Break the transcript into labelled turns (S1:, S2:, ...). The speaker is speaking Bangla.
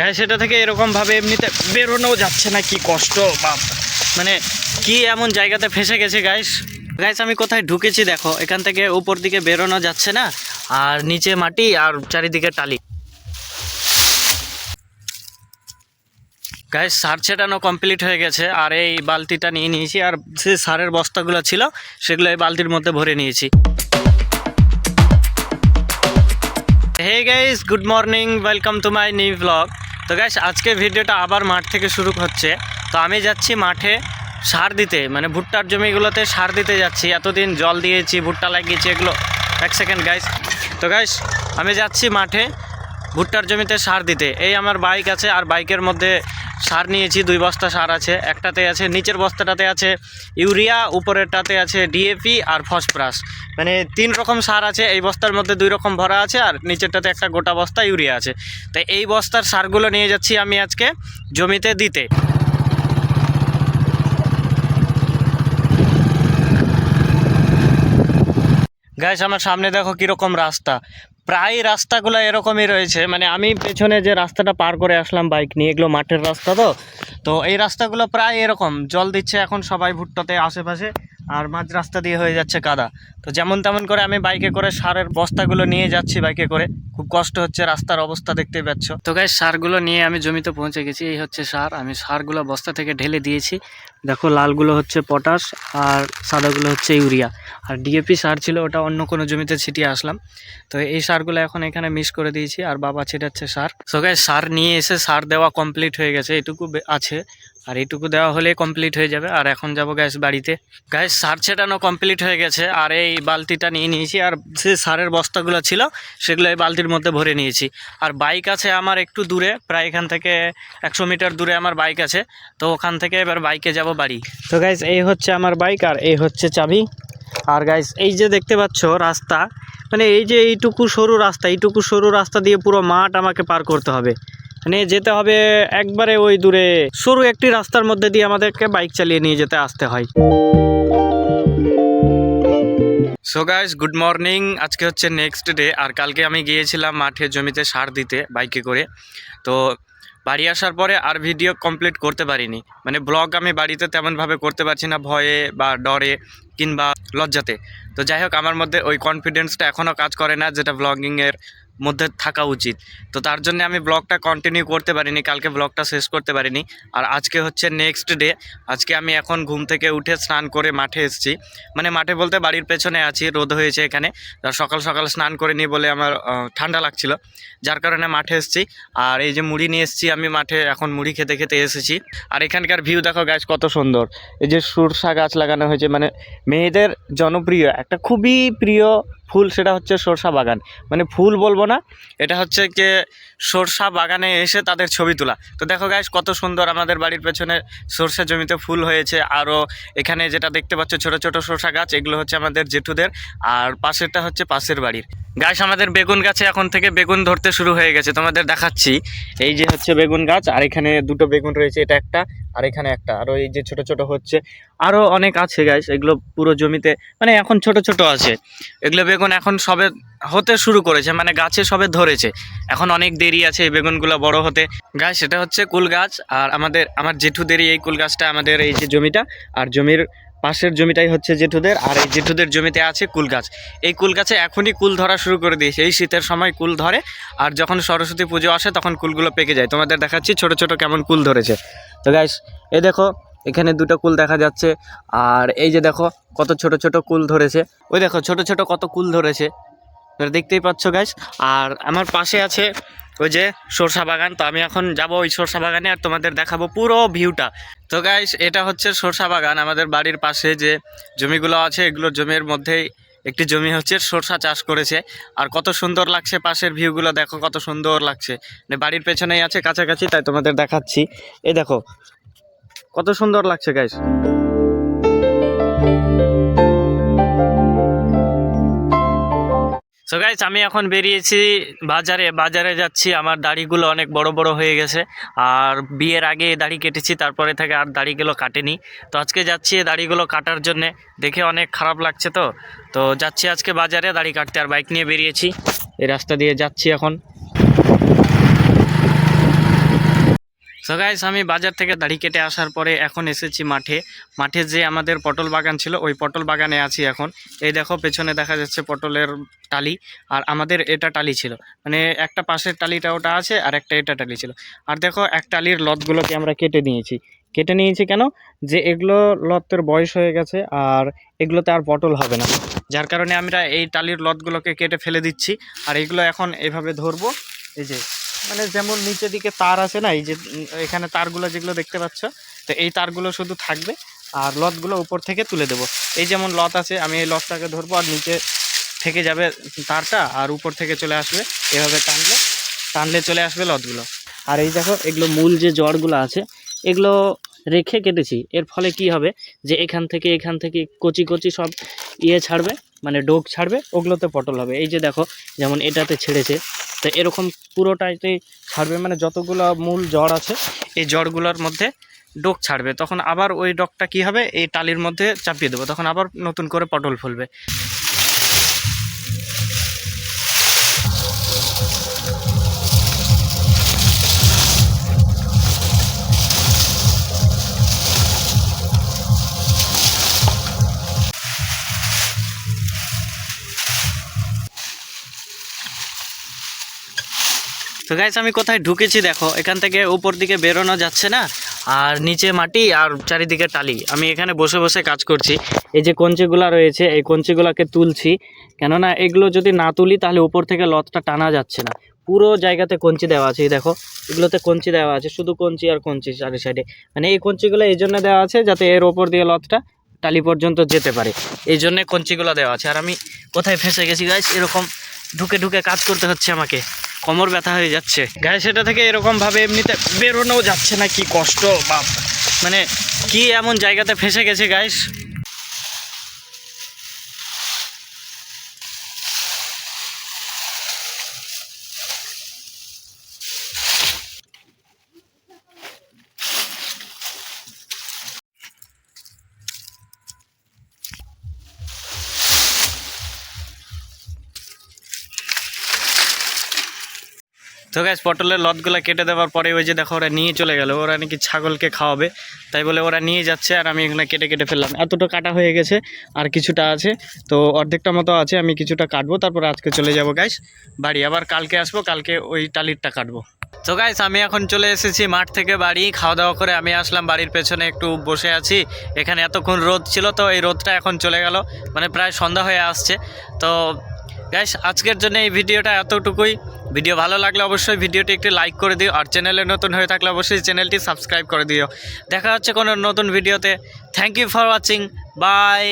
S1: গায়ে সেটা থেকে এরকমভাবে এমনিতে বেরোনো যাচ্ছে না, কি কষ্ট, বাপ। মানে কি এমন জায়গাতে ফেসে গেছে গাইস গাইস আমি কোথায় ঢুকেছি দেখো, এখান থেকে উপর দিকে বেরোনো যাচ্ছে না, আর নিচে মাটি আর চারিদিকে টালি। গাইস সার ছেটানো কমপ্লিট হয়ে গেছে, আর এই বালতিটা নিয়ে নিয়েছি, আর যে সারের বস্তাগুলো ছিল, সেগুলো এই বালতির মধ্যে ভরে নিয়েছি। Hey guys good morning welcome to my new blog তো গ্যাস আজকে ভিডিওটা আবার মাঠ থেকে শুরু হচ্ছে। তো আমি যাচ্ছি মাঠে সার দিতে মানে ভুট্টার জমিগুলোতে সার দিতে যাচ্ছি। এতদিন জল দিয়েছি, ভুট্টা লাগিয়েছি, এগুলো এক সেকেন্ড গাইস তো গাইস আমি যাচ্ছি মাঠে ভুট্টার জমিতে সার দিতে। এই আমার বাইক আছে, আর বাইকের মধ্যে সার নিয়েছি, দুই বস্তা সার আছে, একটাতে আছে, নিচের বস্তাটাতে আছে ইউরিয়া, উপরেরটাতে আছে ডিএপি আর ফসফরাস। মানে তিন রকম সার আছে, এই বস্তার মধ্যে দুই রকম ভরা আছে আর নিচেরটাতে একটা গোটা বস্তা ইউরিয়া আছে। তাই এই বস্তার সারগুলো নিয়ে যাচ্ছি আমি আজকে জমিতে দিতে। গ্যাস আমার সামনে দেখো কীরকম রাস্তা। প্রায় রাস্তাগুলো এরকমই রয়েছে। মানে আমি পেছনে যে রাস্তাটা পার করে আসলাম বাইক নিয়ে, এগুলো মাঠের রাস্তা তো। তো এই রাস্তাগুলো প্রায় এরকম। জল দিচ্ছে এখন সবাই ভুট্টাতে, আশেপাশে। আর মাঝ রাস্তা দিয়ে হয়ে যাচ্ছে কাদা। তো যেমন তেমন করে আমি বাইকে করে সারের বস্তাগুলো নিয়ে যাচ্ছি বাইকে করে। খুব কষ্ট হচ্ছে রাস্তার অবস্থা দেখতে পাচ্ছ। তো গাই সারগুলো নিয়ে আমি জমিতে পৌঁছে গেছি। এই হচ্ছে সার। আমি সারগুলো বস্তা থেকে ঢেলে দিয়েছি। দেখো, লালগুলো হচ্ছে পটাশ আর সাদাগুলো হচ্ছে ইউরিয়া। আর ডিএপি সার ছিল, ওটা অন্য কোনো জমিতে ছিটিয়ে আসলাম। তো এই সারগুলো এখন এখানে মিস করে দিয়েছি আর বাবা ছিটাচ্ছে সার। সো গাইস সার নিয়ে এসে সার দেওয়া কমপ্লিট হয়ে গেছে। এটুকু আছে। আর এইটুকু দেওয়া হলে কমপ্লিট হয়ে যাবে। আর এখন যাব গ্যাস বাড়িতে। গ্যাস সার ছেটানো কমপ্লিট হয়ে গেছে। আর এই বালতিটা নিয়ে নিয়েছি। আর যে সারের বস্তাগুলো ছিল, সেগুলো এই বালতির মধ্যে ভরে নিয়েছি। আর বাইক আছে আমার একটু দূরে। প্রায় এখান থেকে একশো মিটার দূরে আমার বাইক আছে। তো ওখান থেকে এবার বাইকে যাব বাড়ি। তো গাইস এই হচ্ছে আমার বাইক আর এই হচ্ছে চাবি। আর গাইস এই যে দেখতে পাচ্ছ রাস্তা মানে এই যে এইটুকু সরু রাস্তা, এইটুকু সরু রাস্তা দিয়ে পুরো মাঠ আমাকে পার করতে হবে। মানে যেতে হবে একবারে ওই দূরে। সরু একটি রাস্তার মধ্যে দিয়ে আমাদেরকে বাইক চালিয়ে নিয়ে যেতে আসতে হয়। সো গাইস গুড মর্নিং আজকে হচ্ছে নেক্সট ডে আর কালকে আমি গিয়েছিলাম মাঠে জমিতে সার দিতে, বাইকে করে। তো বাড়ি আসার পরে আর ভিডিও কমপ্লিট করতে পারিনি। মানে ব্লগ আমি বাড়িতে তেমনভাবে করতে পারছি না, ভয়ে বা ডরে কিংবা লজ্জাতে। তো যাই হোক, আমার মধ্যে ওই কনফিডেন্সটা এখনও কাজ করে না, যেটা ব্লগিংয়ের মধ্যে থাকা উচিত। তো তার জন্য আমি ব্লগটা কন্টিনিউ করতে পারিনি, কালকে ব্লগটা শেষ করতে পারিনি। আর আজকে হচ্ছে নেক্সট ডে আজকে আমি এখন ঘুম থেকে উঠে স্নান করে মাঠে এসেছি। মানে মাঠে বলতে বাড়ির পেছনে আছি, রোদ হয়েছে এখানে। সকাল সকাল স্নান করে নিই বলে আমার ঠান্ডা লাগছিল। যার কারণে মাঠে এসেছি। আর এই যে মুড়ি নিয়ে এসেছি আমি মাঠে, এখন মুড়ি খেতে খেতে এসেছি। আর এখানকার ভিউ দেখো গাছ কত সুন্দর। এই যে সরষা গাছ লাগানো হয়েছে মানে মেয়েদের জনপ্রিয়, একটা খুবই প্রিয় ফুল সেটা হচ্ছে সরষা বাগান। মানে ফুল বলব না, এটা হচ্ছে যে সরষা বাগানে এসে তাদের ছবি তোলা। তো দেখো গাছ কত সুন্দর আমাদের বাড়ির পেছনে সরষা জমিতে ফুল হয়েছে। আরও এখানে যেটা দেখতে পাচ্ছ, ছোট ছোট সরষা গাছ, এগুলো হচ্ছে আমাদের জেঠুদের। আর পাশেরটা হচ্ছে পাশের বাড়ির। গাছ, আমাদের বেগুন গাছে এখন থেকে বেগুন ধরতে শুরু হয়ে গেছে। তোমাদের দেখাচ্ছি। এই যে হচ্ছে বেগুন গাছ, আর এখানে দুটো বেগুন রয়েছে, এটা একটা আর এখানে একটা। আরও এই যে ছোট ছোট হচ্ছে আরও অনেক আছে গাছ, এগুলো পুরো জমিতে মানে এখন ছোট ছোট আছে। এগুলো বেগুন এখন সবে হতে শুরু করেছে মানে গাছে সবে ধরেছে। এখন অনেক দেরি আছে এই বেগুনগুলো বড় হতে। গাছ সেটা হচ্ছে কুল গাছ, আর আমাদের, আমার জেঠুদেরই এই কুল গাছটা, আমাদের এই যে জমিটা, আর জমির পাশের জমিটাই হচ্ছে জেঠুদের, আর এই জেঠুদের জমিতে আছে কুল গাছ। এই কুল গাছে এখনই কুল ধরা শুরু করে দিয়েছে। এই শীতের সময় কুল ধরে, আর যখন সরস্বতী পুজো আসে, তখন কুলগুলো পেকে যায়। তোমাদের দেখাচ্ছি ছোট ছোট কেমন কুল ধরেছে। তো গাইস এই দেখো, এখানে দুটো কুল দেখা যাচ্ছে, আর এই যে দেখো, কত ছোট ছোট কুল ধরেছে। ওই দেখো, ছোট ছোট কত কুল ধরেছে। দেখতেই পাচ্ছ গাইস আর আমার পাশে আছে ওই যে সরষা বাগান, তো আমি এখন যাব ওই সরষা বাগানে আর তোমাদের দেখাবো পুরো ভিউটা। তো গাইস এটা হচ্ছে সরষা বাগান, আমাদের বাড়ির পাশে যে জমিগুলো আছে, এগুলো জমির মধ্যেই একটি জমি হচ্ছে সরষা চাষ করেছে। আর কত সুন্দর লাগছে পাশের ভিউগুলো, দেখো কত সুন্দর লাগছে। মানে বাড়ির পেছনেই আছে, কাছাকাছি, তাই তোমাদের দেখাচ্ছি। এই দেখো, কত সুন্দর লাগছে গাইস সো গাইজ আমি এখন বেরিয়েছি বাজারে। বাজারে যাচ্ছি, আমার দাড়িগুলো অনেক বড় বড় হয়ে গেছে। আর বিয়ের আগে দাড়ি কেটেছি, তারপরে থেকে আর দাড়িগুলো কাটেনি। তো আজকে যাচ্ছি দাড়িগুলো কাটার জন্যে। দেখে অনেক খারাপ লাগছে তো। তো যাচ্ছি আজকে বাজারে দাড়ি কাটতে, আর বাইক নিয়ে বেরিয়েছি। এই রাস্তা দিয়ে যাচ্ছি এখন। সো আমি বাজার থেকে দাড়ি কেটে আসার পরে এখন এসেছি মাঠে। মাঠে যে আমাদের পটল বাগান ছিল, ওই পটল বাগানে আছি এখন। এই দেখো, পেছনে দেখা যাচ্ছে পটলের টালি, আর আমাদের এটা টালি ছিল। মানে একটা পাশের টালিটা ওটা আছে, আর একটা এটা টালি ছিল। আর দেখো, এক টালির লতগুলোকে আমরা কেটে নিয়েছি। কেটে নিয়েছি কেন? যে এগুলো লতের বয়স হয়ে গেছে, আর এগুলোতে আর পটল হবে না। যার কারণে আমরা এই টালির লতগুলোকে কেটে ফেলে দিচ্ছি। আর এগুলো এখন এভাবে ধরবো। এই যে মানে যেমন নিচের দিকে তার আছে না, এই যে এখানে তারগুলো যেগুলো দেখতে পাচ্ছ, তো এই তারগুলো শুধু থাকবে, আর লতগুলো উপর থেকে তুলে দেবো। এই যেমন লত আছে, আমি এই লতটাকে ধরবো, আর নিচে থেকে যাবে তারটা, আর উপর থেকে চলে আসবে, এভাবে টানলে টানলে চলে আসবে লতগুলো। আর এই দেখো, এগুলো মূল যে জড়গুলো আছে, এগুলো রেখে কেটেছি। এর ফলে কি হবে, যে এখান থেকে এখান থেকে কচি কচি সব ইয়ে ছাড়বে মানে ডোক ছাড়বে, ওগুলোতে পটল হবে। এই যে দেখো, যেমন এটাতে ছেড়েছে। তো এরকম পুরোটাইতেই ছাড়বে মানে যতগুলো মূল জ্বর আছে, এই জ্বরগুলোর মধ্যে ডোক ছাড়বে। তখন আবার ওই ডকটা কি হবে? এই টালির মধ্যে চাপিয়ে দেবো। তখন আবার নতুন করে পটল ফুলবে। তো গাইস আমি কোথায় ঢুকেছি দেখো, এখান থেকে উপর দিকে বেরোনো যাচ্ছে না, আর নিচে মাটি আর চারিদিকে টালি। আমি এখানে বসে বসে কাজ করছি। এই যে কঞ্চিগুলা রয়েছে, এই কঞ্চিগুলাকে তুলছি, কেননা এগুলো যদি না তুলি তাহলে উপর থেকে লতটা টানা যাচ্ছে না। পুরো জায়গাতে কঞ্চি দেওয়া আছে দেখো, এগুলোতে কঞ্চি দেওয়া আছে, শুধু কঞ্চি আর কঞ্চি চারি সাইডে মানে এই কঞ্চিগুলো এই জন্য দেওয়া আছে যাতে এর ওপর দিয়ে লতটা টালি পর্যন্ত যেতে পারে। এই জন্যে কঞ্চিগুলো দেওয়া আছে। আর আমি কোথায় ফেসে গেছি গাইস এরকম ঢুকে ঢুকে কাজ করতে হচ্ছে আমাকে। কোমর ব্যথা হয়ে যাচ্ছে। গায়ে সেটা থেকে এরকম ভাবে এমনিতে বেরোনোও যাচ্ছে না, কি কষ্ট বা মানে কি এমন জায়গাতে ফেসে গেছে গাইস তো গাছ পটলের লতগুলো কেটে দেওয়ার পরে ওই যে দেখো ওরা নিয়ে চলে গেল। ওরা নাকি ছাগলকে খাওয়াবে। তাই বলে ওরা নিয়ে যাচ্ছে আর আমি এখানে কেটে কেটে ফেললাম। এতটা কাটা হয়ে গেছে আর কিছুটা আছে। তো অর্ধেকটা মতো আছে, আমি কিছুটা কাটবো। তারপর আজকে চলে যাব গাইস বাড়ি। আবার কালকে আসব, কালকে ওই টালিরটা কাটবো। তো গাইস আমি এখন চলে এসেছি মাঠ থেকে বাড়ি। খাওয়া দাওয়া করে আমি আসলাম বাড়ির পেছনে একটু বসে আছি। এখানে এতক্ষণ রোদ ছিল, তো এই রোদটা এখন চলে গেল। মানে প্রায় সন্ধ্যা হয়ে আসছে। তো গাইস আজকের জন্য এই ভিডিওটা এতটুকুই। ভিডিও ভালো লাগলে অবশ্যই ভিডিওটি একটি লাইক করে দিও, আর চ্যানেলে নতুন হয়ে থাকলে অবশ্যই চ্যানেলটি সাবস্ক্রাইব করে দিও। দেখা হচ্ছে কোনো নতুন ভিডিওতে। Thank you for watching bye